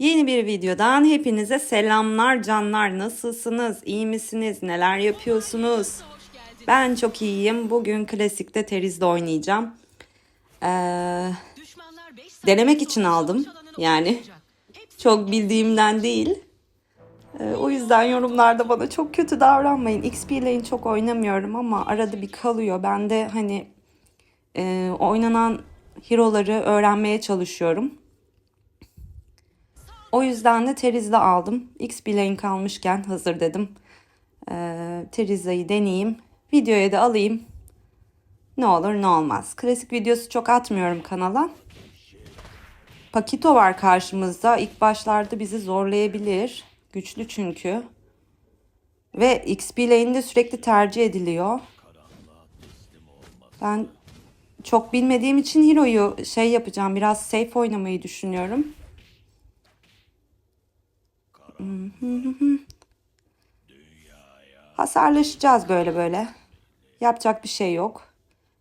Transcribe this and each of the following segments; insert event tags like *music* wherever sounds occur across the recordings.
Yeni bir videodan hepinize selamlar canlar. Nasılsınız? İyi misiniz? Neler yapıyorsunuz? Ben çok iyiyim. Bugün klasikte terizde oynayacağım. Ee, denemek için aldım. Yani çok bildiğimden değil. Ee, o yüzden yorumlarda bana çok kötü davranmayın. XP lane çok oynamıyorum ama arada bir kalıyor. Ben de hani e, oynanan hero'ları öğrenmeye çalışıyorum. O yüzden de Teriz'de aldım. XP lane kalmışken hazır dedim. Ee, Teriza'yı deneyeyim. Videoya da alayım. Ne olur ne olmaz. Klasik videosu çok atmıyorum kanala. Pakito var karşımızda. İlk başlarda bizi zorlayabilir. Güçlü çünkü. Ve XP lane'de sürekli tercih ediliyor. Ben çok bilmediğim için Hero'yu şey yapacağım. Biraz safe oynamayı düşünüyorum. Hasarlaşacağız böyle böyle. Yapacak bir şey yok.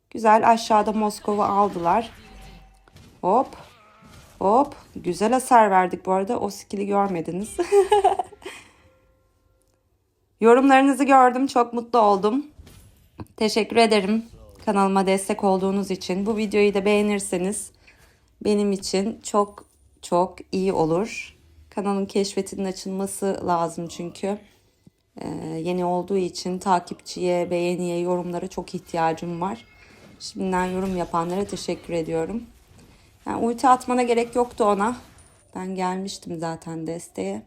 Güzel aşağıda Moskova aldılar. Hop. Hop. Güzel hasar verdik bu arada. O skill'i görmediniz. *laughs* Yorumlarınızı gördüm. Çok mutlu oldum. Teşekkür ederim kanalıma destek olduğunuz için. Bu videoyu da beğenirseniz benim için çok çok iyi olur. Kanalın keşfetinin açılması lazım çünkü. Ee, yeni olduğu için takipçiye, beğeniye, yorumlara çok ihtiyacım var. Şimdiden yorum yapanlara teşekkür ediyorum. Yani ulti atmana gerek yoktu ona. Ben gelmiştim zaten desteğe.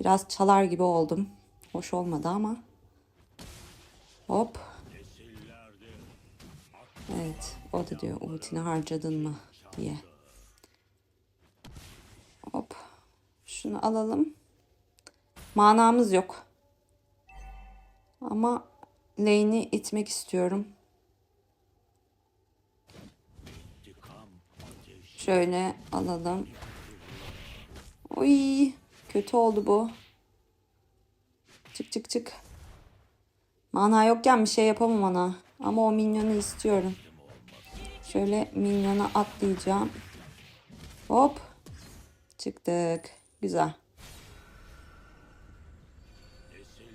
Biraz çalar gibi oldum. Hoş olmadı ama. Hop. Evet. O da diyor ultini harcadın mı diye. Hop. Şunu alalım. Manamız yok. Ama lane'i itmek istiyorum. Şöyle alalım. Oy, kötü oldu bu. Çık çık çık. Mana yokken bir şey yapamam ona. Ama o minyonu istiyorum. Şöyle minyona atlayacağım. Hop. Çıktık. Güzel.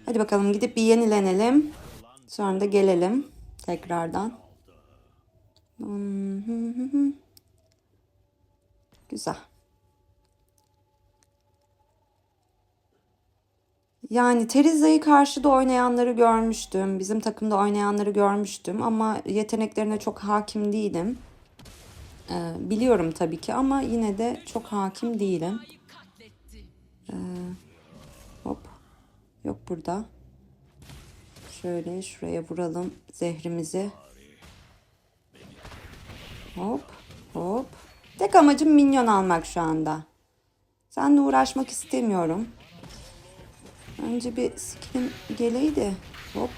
Hadi bakalım gidip bir yenilenelim. Sonra da gelelim tekrardan. *laughs* Güzel. Yani Teriza'yı karşıda oynayanları görmüştüm. Bizim takımda oynayanları görmüştüm ama yeteneklerine çok hakim değilim. Ee, biliyorum tabii ki ama yine de çok hakim değilim. Ee, hop. Yok burada. Şöyle şuraya vuralım zehrimizi. Hop. Hop. Tek amacım minyon almak şu anda. Seninle uğraşmak istemiyorum. Önce bir skillim geleydi. Hop.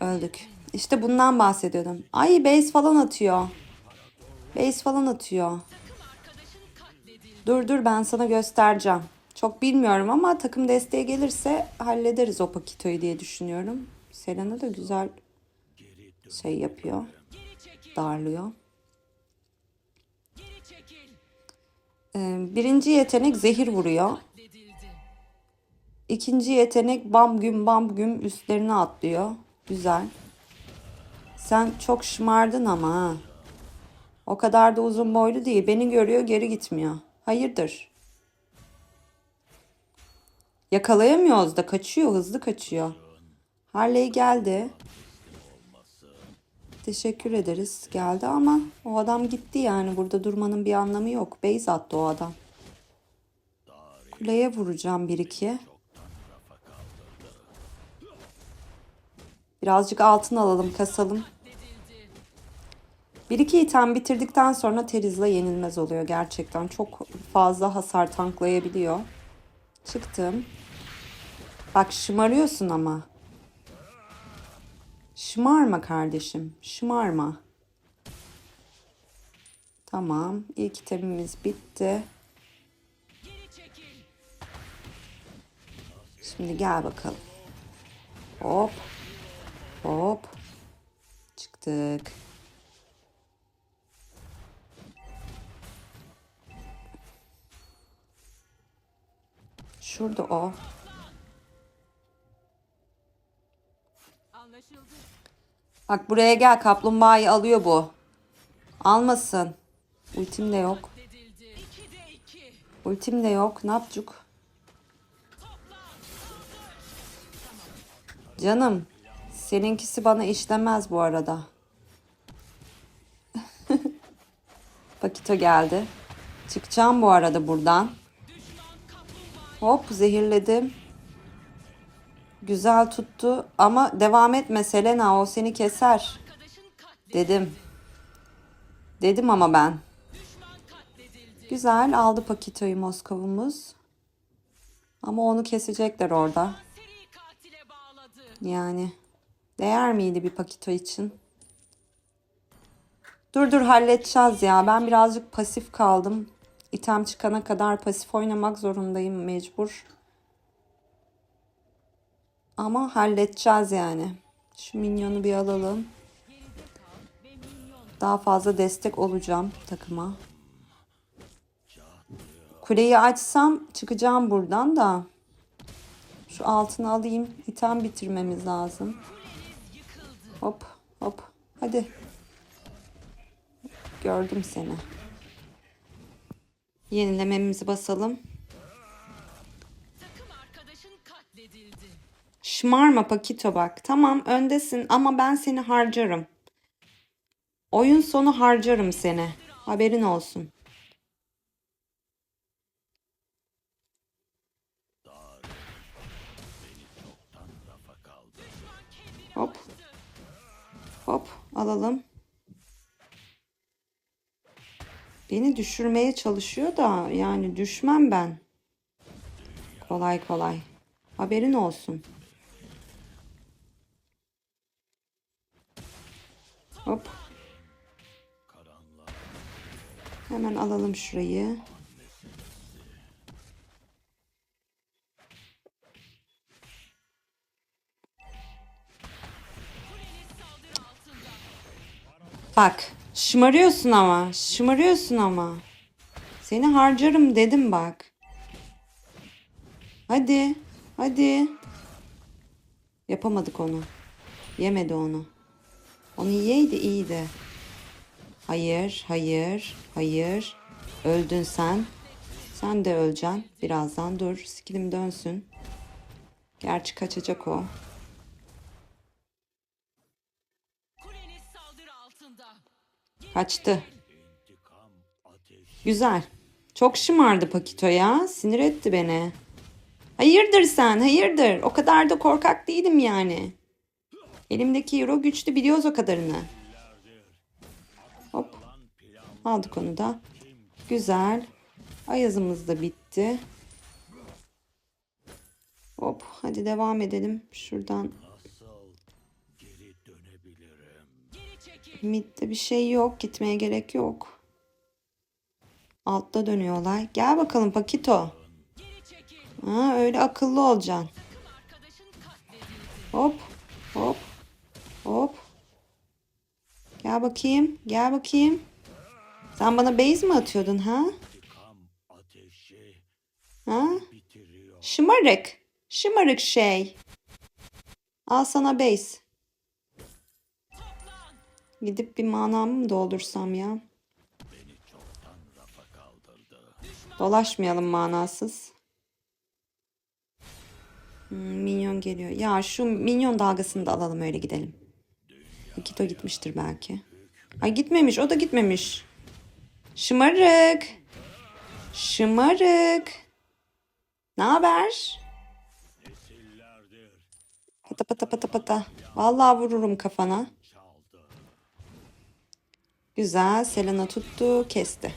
Öldük. İşte bundan bahsediyordum. Ay base falan atıyor. Base falan atıyor. Dur dur ben sana göstereceğim. Çok bilmiyorum ama takım desteği gelirse hallederiz o pakitoyu diye düşünüyorum. Selena da güzel şey yapıyor. Darlıyor. Ee, birinci yetenek zehir vuruyor. İkinci yetenek bam güm bam güm üstlerine atlıyor. Güzel. Sen çok şımardın ama. O kadar da uzun boylu değil. Beni görüyor geri gitmiyor. Hayırdır? Yakalayamıyoruz da kaçıyor hızlı kaçıyor. Harley geldi. Teşekkür ederiz. Geldi ama o adam gitti yani. Burada durmanın bir anlamı yok. Base attı o adam. Kuleye vuracağım bir iki. Birazcık altın alalım, kasalım. Bir iki item bitirdikten sonra Terizla yenilmez oluyor gerçekten. Çok fazla hasar tanklayabiliyor. Çıktım. Bak şımarıyorsun ama. Şımarma kardeşim. Şımarma. Tamam. İlk itemimiz bitti. Şimdi gel bakalım. Hop. Hop. Çıktık. Şurada o. Bak buraya gel kaplumbağayı alıyor bu. Almasın. Ultim de yok. Ultim de yok. Ne yapacak? Canım. Seninkisi bana işlemez bu arada. *laughs* Pakito geldi. Çıkacağım bu arada buradan. Hop zehirledim. Güzel tuttu ama devam etme Selena o seni keser. Dedim. Dedim ama ben. Güzel aldı Pakito'yu Moskova'mız. Ama onu kesecekler orada. Yani değer miydi bir Pakito için? Dur dur halledeceğiz ya. Ben birazcık pasif kaldım. İtem çıkana kadar pasif oynamak zorundayım mecbur. Ama halledeceğiz yani. Şu minyonu bir alalım. Daha fazla destek olacağım takıma. Kuleyi açsam çıkacağım buradan da. Şu altını alayım. İtem bitirmemiz lazım. Hop hop. Hadi. Gördüm seni. Yenilememizi basalım. Şımarma Pakito bak. Tamam öndesin ama ben seni harcarım. Oyun sonu harcarım seni. Haberin olsun. Hop. Hop alalım. Beni düşürmeye çalışıyor da yani düşmem ben. Kolay kolay. Haberin olsun. Hop. Hemen alalım şurayı. Bak, şımarıyorsun ama, şımarıyorsun ama. Seni harcarım dedim bak. Hadi, hadi. Yapamadık onu. Yemedi onu. Onu yiyeydi iyiydi. Hayır, hayır, hayır. Öldün sen. Sen de öleceksin. Birazdan dur. Skillim dönsün. Gerçi kaçacak o. Kaçtı. Güzel. Çok şımardı Pakito ya. Sinir etti beni. Hayırdır sen? Hayırdır? O kadar da korkak değilim yani. Elimdeki euro güçlü biliyoruz o kadarını. Hop. Aldık onu da. Güzel. Ayazımız da bitti. Hop. Hadi devam edelim. Şuradan. Mid'de bir şey yok. Gitmeye gerek yok. Altta dönüyor olay. Gel bakalım Pakito. Ha, öyle akıllı olacaksın. Hop. Hop. Hop. Gel bakayım. Gel bakayım. Sen bana base mi atıyordun ha? Ha? Şımarık. Şımarık şey. Al sana base. Gidip bir manamı mı doldursam ya? Dolaşmayalım manasız. Hmm, minyon geliyor. Ya şu minyon dalgasını da alalım öyle gidelim. Akito gitmiştir belki. Ay gitmemiş o da gitmemiş. Şımarık. Şımarık. Ne haber? Pata pata pata pata. Vallahi vururum kafana. Güzel. Selena tuttu. Kesti.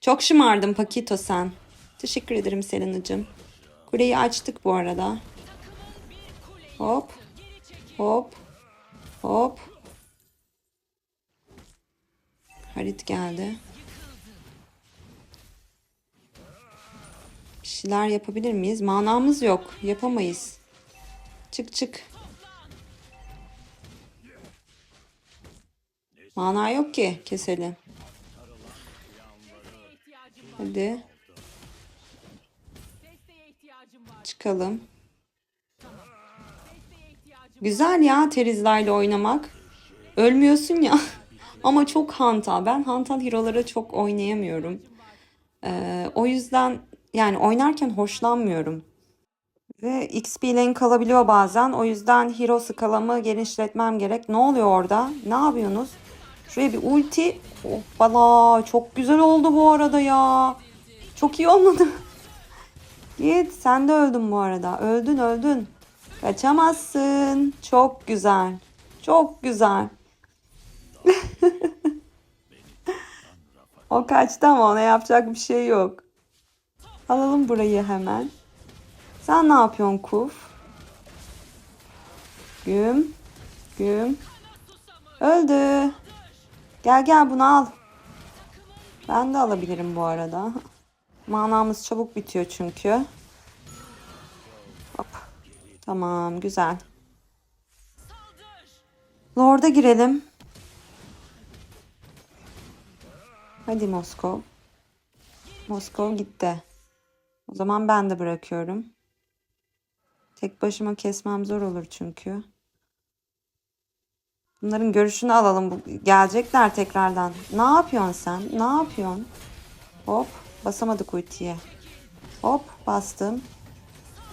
Çok şımardın Pakito sen. Teşekkür ederim Selena'cığım. Kuleyi açtık bu arada. Hop. Hop. Hop. Harit geldi. Bir şeyler yapabilir miyiz? Manamız yok. Yapamayız. Çık çık. Mana yok ki keselim. Hadi. Çıkalım. Güzel ya Terizla oynamak. Ölmüyorsun ya. *laughs* Ama çok hantal. Ben hantal hero'lara çok oynayamıyorum. Ee, o yüzden yani oynarken hoşlanmıyorum. Ve XP lane kalabiliyor bazen. O yüzden hero skalamı genişletmem gerek. Ne oluyor orada? Ne yapıyorsunuz? Şuraya bir ulti. Hoppala. Çok güzel oldu bu arada ya. Çok iyi olmadı. *laughs* Git. Sen de öldün bu arada. Öldün öldün. Kaçamazsın. Çok güzel. Çok güzel. *laughs* o kaçtı ama ona yapacak bir şey yok. Alalım burayı hemen. Sen ne yapıyorsun Kuf? Güm. Güm. Öldü. Gel gel bunu al. Ben de alabilirim bu arada. *laughs* Manamız çabuk bitiyor çünkü. Hop. Tamam güzel. Lord'a girelim. Hadi Moskov. Moskov gitti. O zaman ben de bırakıyorum. Tek başıma kesmem zor olur çünkü. Bunların görüşünü alalım. Bu- Gelecekler tekrardan. Ne yapıyorsun sen? Ne yapıyorsun? Hop. Basamadık ultiye. Hop. Bastım.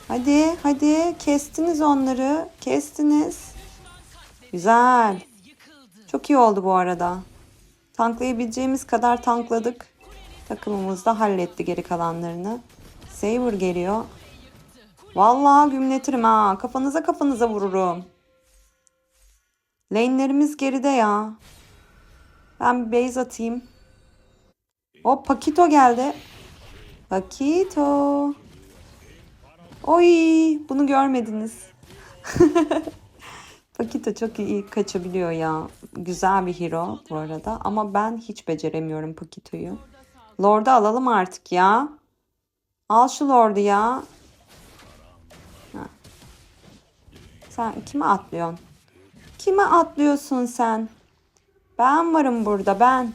Hadi. Hadi. Kestiniz onları. Kestiniz. Güzel. Çok iyi oldu bu arada. Tanklayabileceğimiz kadar tankladık. Takımımız da halletti geri kalanlarını. Saber geliyor. Vallahi gümletirim ha. Kafanıza kafanıza vururum. Lane'lerimiz geride ya. Ben bir base atayım. Hop Pakito geldi. Pakito. Oy bunu görmediniz. *laughs* Pakito çok iyi kaçabiliyor ya. Güzel bir hero bu arada. Ama ben hiç beceremiyorum Pakito'yu. Lord'u alalım artık ya. Al şu Lord'u ya. Ha. Sen kime atlıyorsun? Kime atlıyorsun sen? Ben varım burada ben.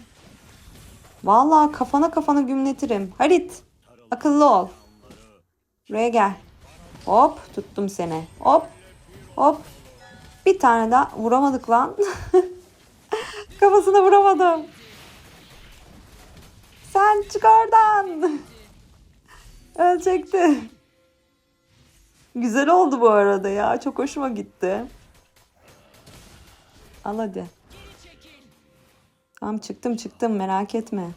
Vallahi kafana kafana gümletirim. Harit akıllı ol. Buraya gel. Hop tuttum seni. Hop hop. Bir tane daha vuramadık lan. *laughs* Kafasına vuramadım. Sen çık oradan. Ölecekti. Güzel oldu bu arada ya. Çok hoşuma gitti. Al hadi. Tamam çıktım çıktım merak etme.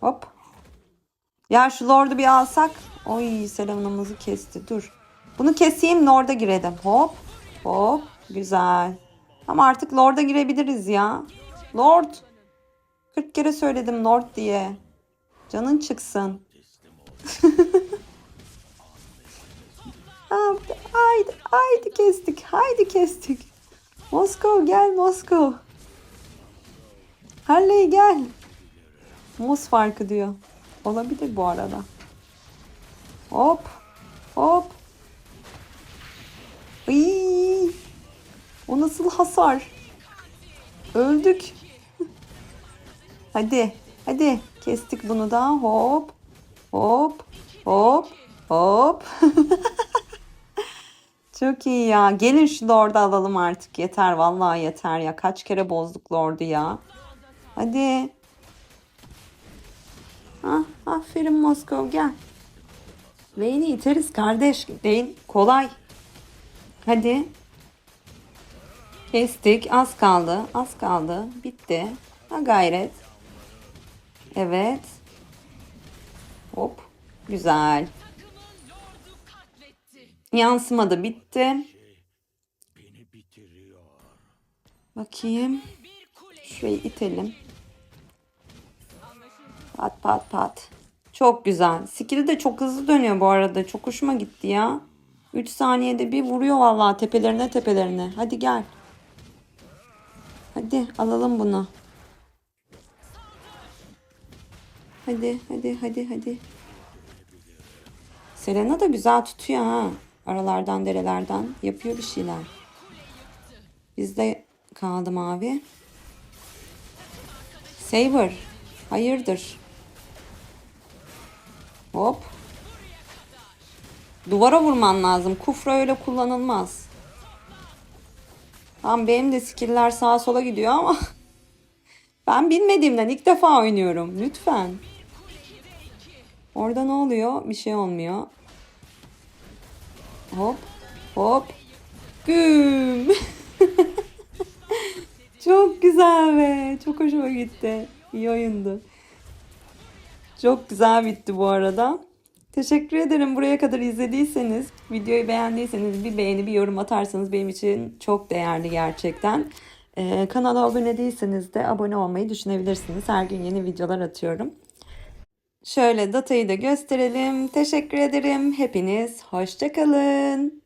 Hop. Ya şu Lord'u bir alsak. Oy selamımızı kesti. Dur. Bunu keseyim Lord'a girelim. Hop. Hop. Güzel. Ama artık Lord'a girebiliriz ya. Lord. 40 kere söyledim Lord diye. Canın çıksın. *laughs* Haydi, haydi, haydi kestik, haydi kestik. Moskov gel Moskov. Harley gel. Mos farkı diyor. Olabilir bu arada. Hop, hop. Iy, o nasıl hasar? Öldük. *laughs* Hadi, hadi. Kestik bunu da. Hop, hop, hop, hop. *laughs* Çok iyi ya. Gelin şu Lord'u alalım artık. Yeter vallahi yeter ya. Kaç kere bozduk Lord'u ya. Hadi. Ah, aferin Moskov gel. Lane'i iteriz kardeş. Lane kolay. Hadi. Kestik. Az kaldı. Az kaldı. Bitti. Ha gayret. Evet. Hop. Güzel. Katletti. Yansımadı. Bitti. Bakayım. Şurayı itelim. Pat pat pat. Çok güzel. Skill'i de çok hızlı dönüyor bu arada. Çok hoşuma gitti ya. 3 saniyede bir vuruyor vallahi tepelerine tepelerine. Hadi gel. Hadi alalım bunu. Hadi hadi hadi hadi. Selena da güzel tutuyor ha. Aralardan derelerden yapıyor bir şeyler. Bizde kaldı mavi. Saber. Hayırdır? Hop. Duvara vurman lazım. Kufra öyle kullanılmaz. Tamam benim de skill'ler sağa sola gidiyor ama *laughs* ben bilmediğimden ilk defa oynuyorum. Lütfen. Orada ne oluyor? Bir şey olmuyor. Hop. Hop. Güm. *laughs* Çok güzel be. Çok hoşuma gitti. İyi oyundu. Çok güzel bitti bu arada. Teşekkür ederim buraya kadar izlediyseniz. Videoyu beğendiyseniz bir beğeni bir yorum atarsanız benim için çok değerli gerçekten. Ee, kanala abone değilseniz de abone olmayı düşünebilirsiniz. Her gün yeni videolar atıyorum. Şöyle datayı da gösterelim. Teşekkür ederim. Hepiniz hoşçakalın.